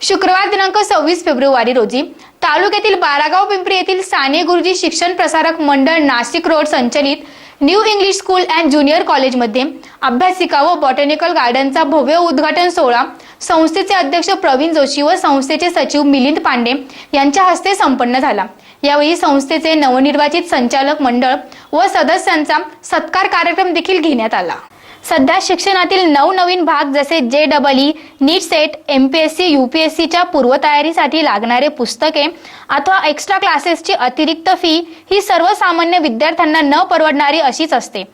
शुक्रवार दिनांक सव्वीस फेब्रुवारी रोजी तालुक्यातील बारागाव पिंपरी येथील साने गुरुजी शिक्षण प्रसारक मंडळ नाशिक रोड संचलित new English school and junior कॉलेजमध्ये अभ्यासिका व बॉटॅनिकल गार्डनचा भव्य उद्घाटन सोहळा संस्थेचे अध्यक्ष प्रवीण जोशी व संस्थेचे सचिव मिलिंद पांडे यांच्या हस्ते संपन्न झाला. यावेळी संस्थेचे नवनिर्वाचित संचालक मंडळ व सदस्यांचा सत्कार कार्यक्रम देखील घेण्यात आला. सध्या शिक्षणातील नवनवीन भाग जसे J double E NEET CET M P S C U P S सीच्या पूर्वतयारीसाठी लागणारे पुस्तके अथवा एक्स्ट्रा क्लासेसची अतिरिक्त फी ही सर्वसामान्य विद्यार्थ्यांना न परवडणारी अशीच असते.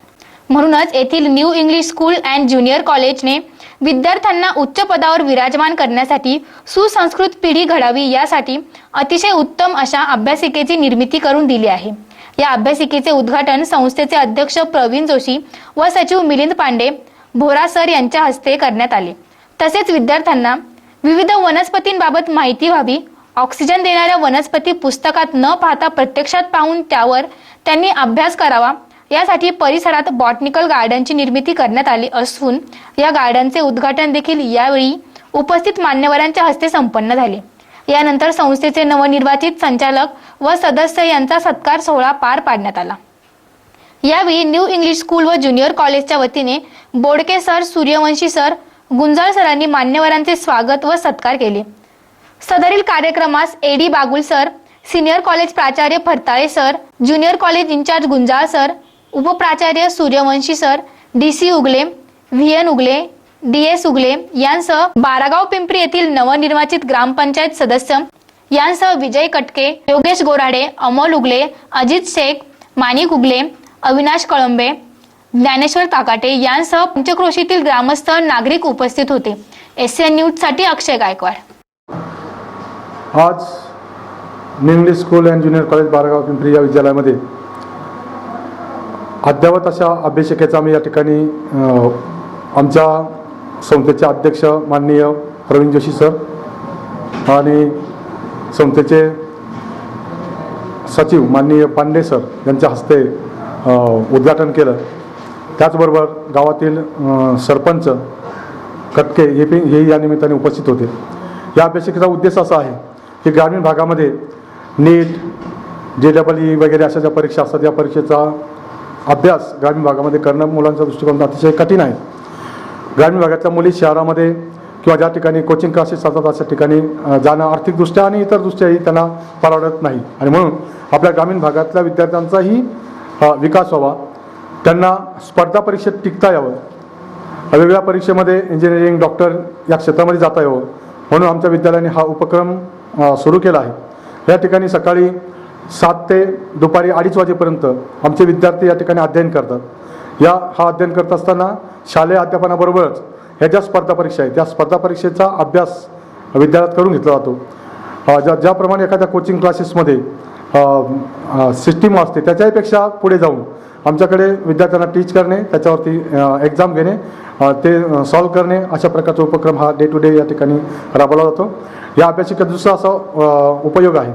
म्हणूनच येथील new English school and junior कॉलेजने विद्यार्थ्यांना उच्च पदावर विराजमान करण्यासाठी सुसंस्कृत पिढी घडावी यासाठी अतिशय उत्तम अशा अभ्यासिकेची निर्मिती करून दिली आहे. या अभ्यासिकेचे उद्घाटन संस्थेचे अध्यक्ष प्रवीण जोशी व सचिव मिलिंद पांडे भोरा सर यांच्या हस्ते करण्यात आले. तसेच विद्यार्थ्यांना विविध वनस्पतींबाबत माहिती व्हावी ऑक्सिजन देणाऱ्या वनस्पती पुस्तकात न पाहता प्रत्यक्षात पाहून त्यावर त्यांनी अभ्यास करावा यासाठी परिसरात बॉटनिकल गार्डनची निर्मिती करण्यात आली असून या गार्डनचे उद्घाटन देखील यावेळी उपस्थित मान्यवरांच्या हस्ते संपन्न झाले. यानंतर संस्थेचे नवनिर्वाचित संचालक व सदस्य यांचा सत्कार सोहळा पार पाडण्यात आला. यावेळी न्यू इंग्लिश स्कूल व ज्युनियर कॉलेजच्या वतीने बोडके सर सूर्यवंशी सर गुंजाळ सरांनी मान्यवरांचे स्वागत व सत्कार केले. सदरील कार्यक्रमास A D Bagul sir senior college प्राचार्य Fartale sir junior college incharge Gunjal sir उपप्राचार्य Suryavanshi sir D C Ugale V N Ugale D S Ugale यांसह बारागाव पिंपरी येथील नवनिर्वाचित ग्रामपंचायत सदस्य यांसह विजय कटके योगेश गोराडे अमोल उगले अजित शेख माणिक उगले अविनाश कळंबे ज्ञानेश्वर काकाटे यांसह पंचक्रोशीतील ग्रामस्थ नागरिक उपस्थित होते. एस एन न्यूजसाठी अक्षय गायकवाड. आज Ningli school and junior college Baragaon Pimpri या विद्यालयामध्ये अद्यावत अशा अभ्यासिकेचा आम्ही या ठिकाणी आमच्या संस्थेचे अध्यक्ष माननीय प्रवीण जोशी सर आणि संस्थेचे सचिव माननीय पांडे सर यांच्या हस्ते उद्घाटन केलं. त्याचबरोबर गावातील सरपंच कटके हे पी हे या निमित्ताने उपस्थित होते. या अभ्यासिकेचा उद्देश असा आहे की ग्रामीण भागामध्ये नीट जे डबल ई वगैरे अशा ज्या परीक्षा असतात या परीक्षेचा अभ्यास ग्रामीण भागामध्ये करणं मुलांचा दृष्टिकोन अतिशय कठीण आहे. ग्रामीण भागातल्या मुली शहरामध्ये किंवा ज्या ठिकाणी कोचिंग क्लासेस असतात अशा ठिकाणी जाणं आर्थिकदृष्ट्या आणि इतर दृष्ट्याही त्यांना परवडत नाही. आणि म्हणून आपल्या ग्रामीण भागातल्या विद्यार्थ्यांचाही विकास व्हावा. त्यांना स्पर्धा परीक्षेत टिकता यावं. वेगवेगळ्या परीक्षेमध्ये इंजिनिअरिंग डॉक्टर या क्षेत्रामध्ये जाता यावं. म्हणून आमच्या विद्यालयाने हा उपक्रम सुरू केला आहे. या ठिकाणी सकाळी सात ते दुपारी अडीच वाजेपर्यंत आमचे विद्यार्थी या ठिकाणी अध्ययन करतात. या हा अध्ययन करत असताना शालेय अध्यापनाबरोबरच ह्या ज्या स्पर्धा परीक्षा आहेत त्या स्पर्धा परीक्षेचा अभ्यास विद्यालयात करून घेतला जातो. ज्या ज्याप्रमाणे एखाद्या कोचिंग क्लासेसमध्ये सिस्टीम असते त्याच्याहीपेक्षा पुढे जाऊन आमच्याकडे विद्यार्थ्यांना टीच करणे त्याच्यावरती एक्झाम घेणे ते सॉल्व करणे अशा प्रकारचा उपक्रम हा डे टू डे या ठिकाणी राबवला जातो. या अभ्यासिकेचा दुसरा असा उपयोग आहे.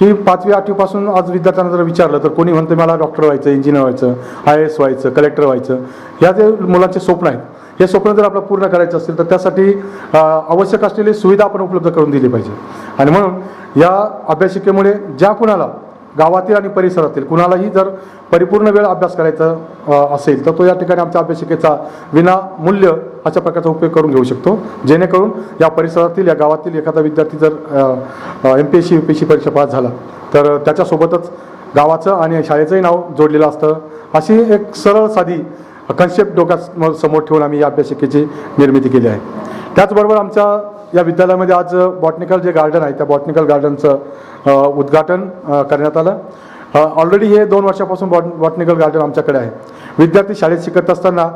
की पाचवी आठवीपासून आज विद्यार्थ्यांना जर विचारलं तर कोणी म्हणतं मला डॉक्टर व्हायचं इंजिनियर व्हायचं आय एस व्हायचं कलेक्टर व्हायचं. ह्या जे मुलांचे स्वप्न आहेत हे स्वप्न जर आपलं पूर्ण करायचं असेल तर त्यासाठी आवश्यक असलेली सुविधा आपण उपलब्ध करून दिली पाहिजे. आणि म्हणून या अभ्यासिकेमुळे ज्या कुणाला गावातील आणि परिसरातील कुणालाही जर परिपूर्ण वेळ अभ्यास करायचा असेल तर तो या ठिकाणी आमच्या अभ्यासिकेचा विनामूल्य अशा प्रकारचा उपयोग करून घेऊ शकतो. जेणेकरून या परिसरातील या गावातील एखादा विद्यार्थी जर M P S C U P S C परीक्षा पास झाला तर त्याच्यासोबतच गावाचं आणि शाळेचंही नाव जोडलेलं असतं. अशी एक सरळ साधी कन्सेप्ट डोक्यात समोर ठेवून आम्ही या अभ्यासिकेची निर्मिती केली आहे. त्याचबरोबर आमच्या या विद्यालयामध्ये आज बॉटनिकल जे गार्डन आहे त्या बॉटनिकल गार्डनचं उद्घाटन करण्यात आलं. ऑलरेडी हे दोन वर्षापासून बॉट बॉटनिकल गार्डन आमच्याकडे आहे. विद्यार्थी शाळेत शिकत असताना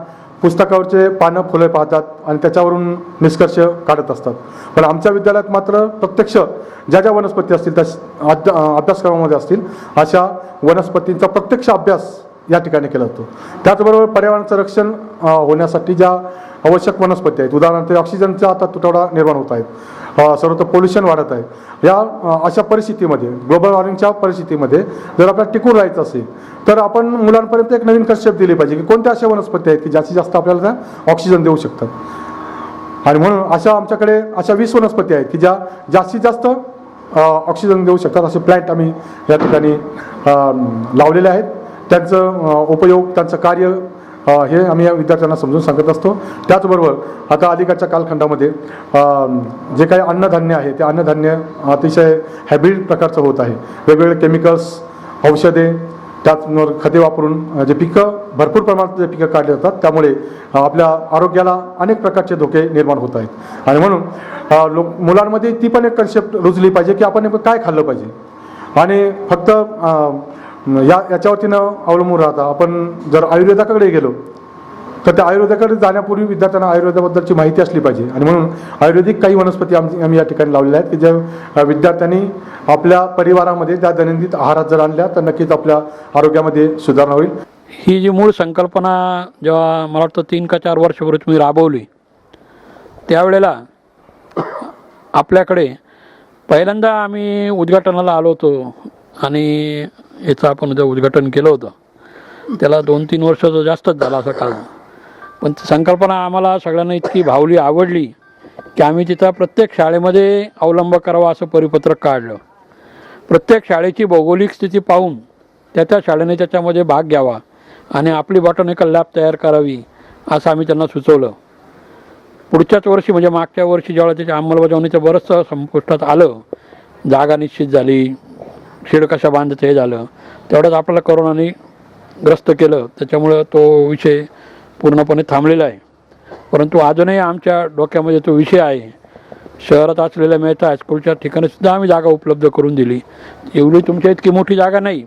पुस्तकावरचे पानं फुलं पाहतात आणि त्याच्यावरून निष्कर्ष काढत असतात. पण आमच्या विद्यालयात मात्र प्रत्यक्ष ज्या ज्या वनस्पती असतील त्या अध्या अभ्यासक्रमामध्ये असतील अशा वनस्पतींचा प्रत्यक्ष अभ्यास या ठिकाणी केला जातो. त्याचबरोबर पर्यावरणाचं रक्षण होण्यासाठी ज्या आवश्यक वनस्पती आहेत उदाहरणार्थ ऑक्सिजनचा आता तुटवडा निर्माण होत आहेत सर्वत्र पोल्युशन वाढत आहे. या अशा परिस्थितीमध्ये ग्लोबल वॉर्मिंगच्या परिस्थितीमध्ये जर आपल्याला टिकून राहायचं असेल तर आपण मुलांपर्यंत एक नवीन कन्सेप्ट दिली पाहिजे की कोणत्या अशा वनस्पती आहेत की जास्तीत जास्त आपल्याला त्या ऑक्सिजन देऊ शकतात. आणि म्हणून अशा आमच्याकडे अशा वीस वनस्पती आहेत की ज्या जास्तीत जास्त ऑक्सिजन देऊ शकतात. असे प्लॅन्ट आम्ही या ठिकाणी लावलेले आहेत. त्यांचं उपयोग त्यांचं कार्य हे आम्ही या विद्यार्थ्यांना समजून सांगत असतो. त्याचबरोबर आता अलीकडच्या कालखंडामध्ये जे काही अन्नधान्य आहे ते अन्नधान्य अतिशय हॅब्रिड प्रकारचं होत आहे. वेगवेगळे केमिकल्स औषधे त्याचबरोबर खते वापरून जे पिकं भरपूर प्रमाणात जे पिकं काढली जातात त्यामुळे आपल्या आरोग्याला अनेक प्रकारचे धोके निर्माण होत आहेत. आणि म्हणून लोक मुलांमध्ये ती पण एक कन्सेप्ट रुजली पाहिजे की आपण काय खाल्लं पाहिजे. आणि फक्त या याच्यावरतीनं अवलंबून राहता आपण जर आयुर्वेदाकडे गेलो तर त्या आयुर्वेदाकडे जाण्यापूर्वी विद्यार्थ्यांना आयुर्वेदाबद्दलची माहिती असली पाहिजे. आणि म्हणून आयुर्वेदिक काही वनस्पती आम आम्ही या ठिकाणी लावलेल्या आहेत की ज्या विद्यार्थ्यांनी आपल्या परिवारामध्ये त्या दैनंदिन आहारात जर आणल्या तर नक्कीच आपल्या आरोग्यामध्ये सुधारणा होईल. ही जी मूळ संकल्पना जेव्हा मला वाटतं तीन का चार वर्षापूर्वी मी राबवली त्यावेळेला आपल्याकडे पहिल्यांदा आम्ही उद्घाटनाला आलो होतो आणि याचं आपण जे उद्घाटन केलं होतं त्याला दोन तीन वर्ष जास्तच झाला असं काळ पण संकल्पना आम्हाला सगळ्यांना इतकी भावली आवडली की आम्ही तिचा प्रत्येक शाळेमध्ये अवलंब करावा असं परिपत्रक काढलं. प्रत्येक शाळेची भौगोलिक स्थिती पाहून त्या त्या शाळेने त्याच्यामध्ये भाग घ्यावा आणि आपली बॉटनिकल लॅब तयार करावी असं आम्ही त्यांना सुचवलं. पुढच्याच वर्षी म्हणजे मागच्या वर्षी जेव्हा त्याच्या अंमलबजावणीचं बरंचसं संपुष्टात आलं जागा निश्चित झाली. शेड कशा बांधायचं हे झालं. तेवढंच आपल्याला करोनाने ग्रस्त केलं. त्याच्यामुळं तो विषय पूर्णपणे थांबलेला आहे. परंतु अजूनही आमच्या डोक्यामध्ये तो विषय आहे. शहरात असलेल्या मेहता हायस्कूलच्या ठिकाणीसुद्धा आम्ही जागा उपलब्ध करून दिली. एवढी तुमच्या इतकी मोठी जागा नाही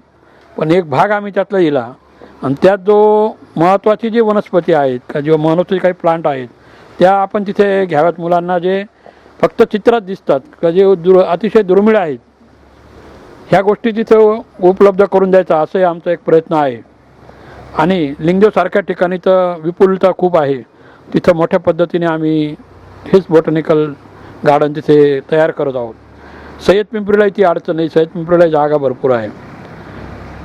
पण एक भाग आम्ही त्यातला दिला. आणि त्यात जो महत्त्वाची जी वनस्पती आहेत का जे महत्त्वाचे काही प्लांट आहेत त्या आपण तिथे घ्याव्यात. मुलांना जे फक्त चित्रात दिसतात का जे दुर अतिशय दुर्मिळ आहेत ह्या गोष्टी तिथं उपलब्ध करून द्यायचा असंही आमचा एक प्रयत्न आहे. आणि लिंगदेवसारख्या ठिकाणी तर विपुलता खूप आहे. तिथं मोठ्या पद्धतीने आम्ही हेच बॉटनिकल गार्डन तिथे तयार करत आहोत. सय्यद पिंपरीलाही ती अडचण नाही. सय्यद पिंपरीला जागा भरपूर आहे.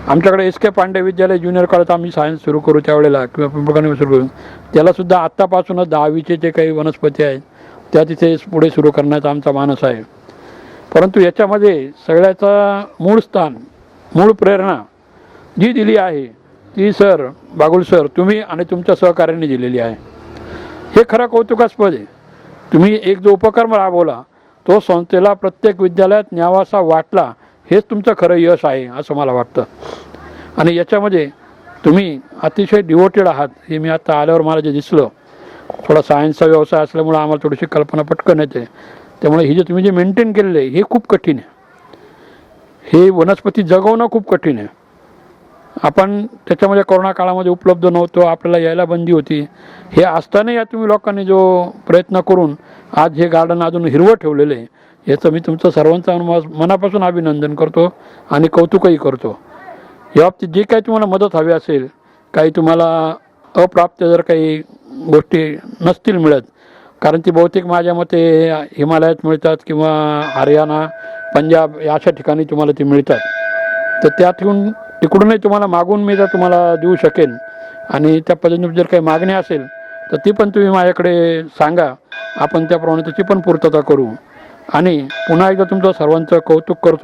आमच्याकडे एस के पांडे विद्यालय ज्युनियर कॉलेज आम्ही सायन्स सुरू करू त्यावेळेला किंवा पिंपळकांनी सुरू करू. त्यालासुद्धा आत्तापासूनच दहावीचे जे काही वनस्पती आहेत त्या तिथे पुढे सुरू करण्याचा आमचा मानस आहे. परंतु याच्यामध्ये सगळ्याचं मूळ स्थान मूळ प्रेरणा जी दिली आहे ती सर बागुल सर तुम्ही आणि तुमच्या सहकार्याने दिलेली आहे. हे खरं कौतुकास्पद आहे. तुम्ही एक जो उपक्रम राबवला तो संस्थेला प्रत्येक विद्यालयात न्यावासा वाटला हेच तुमचं खरं यश आहे असं मला वाटतं. आणि याच्यामध्ये तुम्ही अतिशय डिवोटेड आहात हे मी आता आल्यावर मला जे दिसलं थोडा सायन्सचा व्यवसाय असल्यामुळं आम्हाला थोडीशी कल्पना पटकन येते. त्यामुळे हे जे तुम्ही जे मेंटेन केलेलं आहे हे खूप कठीण आहे. हे वनस्पती जगवणं खूप कठीण आहे. आपण त्याच्यामध्ये कोरोना काळामध्ये उपलब्ध नव्हतो आपल्याला यायला बंदी होती. हे असताना या तुम्ही लोकांनी जो प्रयत्न करून आज हे गार्डन अजून हिरवं ठेवलेलं आहे याचं मी तुमचं सर्वांचं मनापासून अभिनंदन करतो आणि कौतुकही करतो. या बाबतीत जे काही तुम्हाला मदत हवी असेल काही तुम्हाला अप्राप्त जर काही गोष्टी नसतील मिळत कारण ती बहुतेक माझ्या मते हिमालयात मिळतात किंवा हरियाणा पंजाब या अशा ठिकाणी तुम्हाला ती मिळतात. तर त्या ठेवून तिकडूनही तुम्हाला मागून मी जर तुम्हाला देऊ शकेन आणि त्या पद्धतीने जर काही मागणी असेल तर ती पण तुम्ही माझ्याकडे सांगा. आपण त्याप्रमाणे त्याची पण पूर्तता करू. आणि पुन्हा एकदा तुमचं सर्वांचं कौतुक करतो.